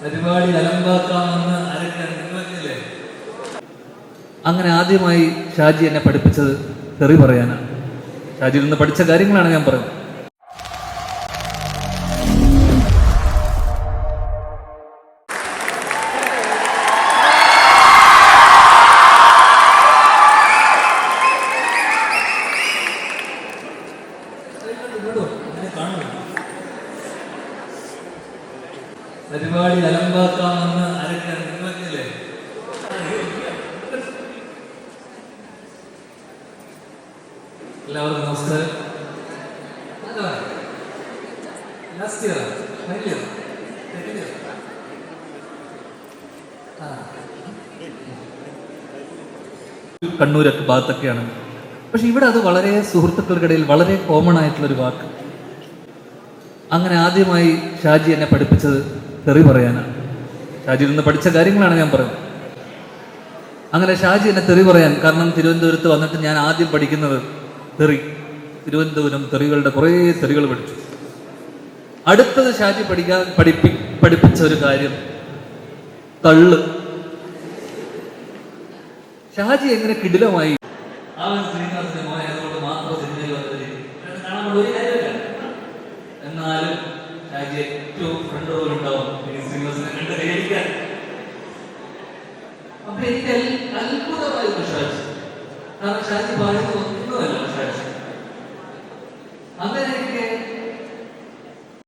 പരിപാടി അലമ്പാക്കാമെന്ന് ആരൊക്കെയാണ് നിങ്ങളൊക്കെയല്ലേ അങ്ങനെ ആദ്യമായി ഷാജി എന്നെ പഠിപ്പിച്ചത് തെറി പറയാനാണ്. ഷാജിയിൽ നിന്ന് പഠിച്ച കാര്യങ്ങളാണ് ഞാൻ പറയുന്നത് പരിപാടി അലമ്പാക്കാമെന്ന് ആരൊക്കെയാണ് നിങ്ങളൊക്കെയല്ലേ എല്ലാവർക്കും നമസ്കാരം. കണ്ണൂരൊക്കെ ഭാഗത്തൊക്കെയാണ്. പക്ഷെ ഇവിടെ അത് വളരെ സുഹൃത്തുക്കൾക്കിടയിൽ വളരെ കോമൺ ആയിട്ടുള്ളൊരു വാക്ക്. അങ്ങനെ ആദ്യമായി ഷാജി എന്നെ പഠിപ്പിച്ചത് തെറി പറയാനാണ് ഷാജിയിൽ നിന്ന് പഠിച്ച കാര്യങ്ങളാണ് ഞാൻ പറയുന്നത്. അങ്ങനെ ഷാജി എന്നെ തെറി പറയാൻ കാരണം തിരുവനന്തപുരത്ത് വന്നിട്ട് ഞാൻ ആദ്യം പഠിക്കുന്നത് തെറി. തിരുവനന്തപുരം തെറികളുടെ കുറേ തെറികൾ പഠിച്ചു. അടുത്തത് ഷാജി പഠിക്കാൻ പഠിപ്പി പഠിപ്പിച്ച ഒരു കാര്യം. തള്ള്. ഷാജി എങ്ങനെ കിടിലമായി. മാത്രം എന്നാലും ഷാജി ഏറ്റവും ഫ്രണ്ട് അപ്പൊ എനിക്ക് അൽ- അത്ഭുതമായിരുന്നു ഷാജി കാരണം ഷാജി പാടുന്നത്